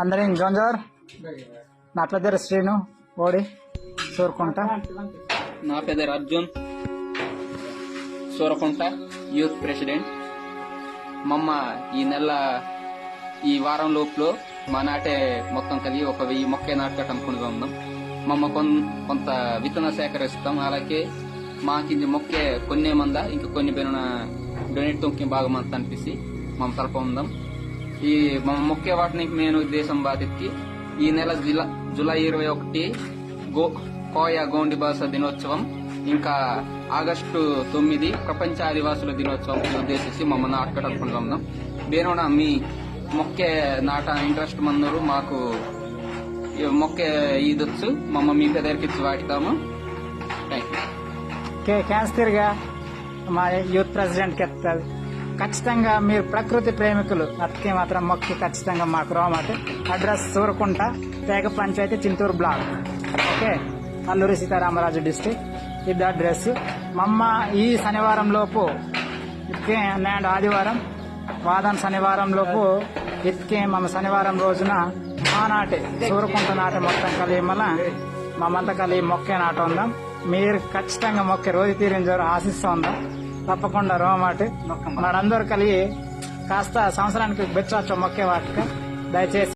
అందరి జోంజార్ నా దగ్గర శ్రీను ఓడి సూరుకుంటా. నా అర్జున్ సూరకుంట యూత్ ప్రెసిడెంట్. మమ్మ ఈ నెల ఈ వారం లోపులో మా నాటే మొత్తం కలిగి ఒక వెయ్యి మొక్కే అనుకుంటూ ఉందాం మమ్మ కొంత విత్తన సేకరిస్తాం. అలాగే మాకింది మొక్కే కొన్ని మంద ఇంకా కొన్ని పేరున డొనేట్ తొక్కి బాగా మంత అనిపిసి మమ్మ తలప ఉందాం. ఈ ముఖ్య మొక్కే వాటిని నేను ఉద్దేశం బాధికి ఈ నెల జులై జూలై ఇరవై ఒకటి గో కోయ గోండి భాష దినోత్సవం ఇంకా ఆగస్టు తొమ్మిది ప్రపంచ ఆదివాసుల దినోత్సవం ఉద్దేశించి మమ్మల్ని ఆటకట్టుకుంటున్నాం బేరోన మీ మొక్కే నాట ఇంట్రెస్ట్ మందరు మాకు మొక్కే ఈదొచ్చు మమ్మ మీ దగ్గరికి ఇచ్చి వాడతాము థ్యాంక్ యూ కే క్యాన్సర్గా మా యూత్ ప్రెసిడెంట్ చెప్తారు ఖచ్చితంగా మీరు ప్రకృతి ప్రేమికులు. అతికి మాత్రం మొక్కి ఖచ్చితంగా మాకు రోమాట. Address Surakunta తేగ panchayat Chintur block. Okay? Alluri Sitaramaraju district ఇది అడ్రస్. మమ్మ ఈ శనివారం లోపు ఇతికే నేడు ఆదివారం. వాదన శనివారం లోపు ఇతికే మమ్మ శనివారం రోజున మా నాటే సూరకుంట నాటే మొత్తం కలిగి మన మమ్మంతా కలిగి మొక్కే నాట ఉందాం. మీరు ఖచ్చితంగా మొక్కే రోజు తీరించారు ఆశిస్తూ ఉందాం. తప్పకుండా రోమాట మనందరూ కలిగి కాస్త సంవత్సరానికి బెచ్చవచ్చు మొక్కే వాటికి. దయచేసి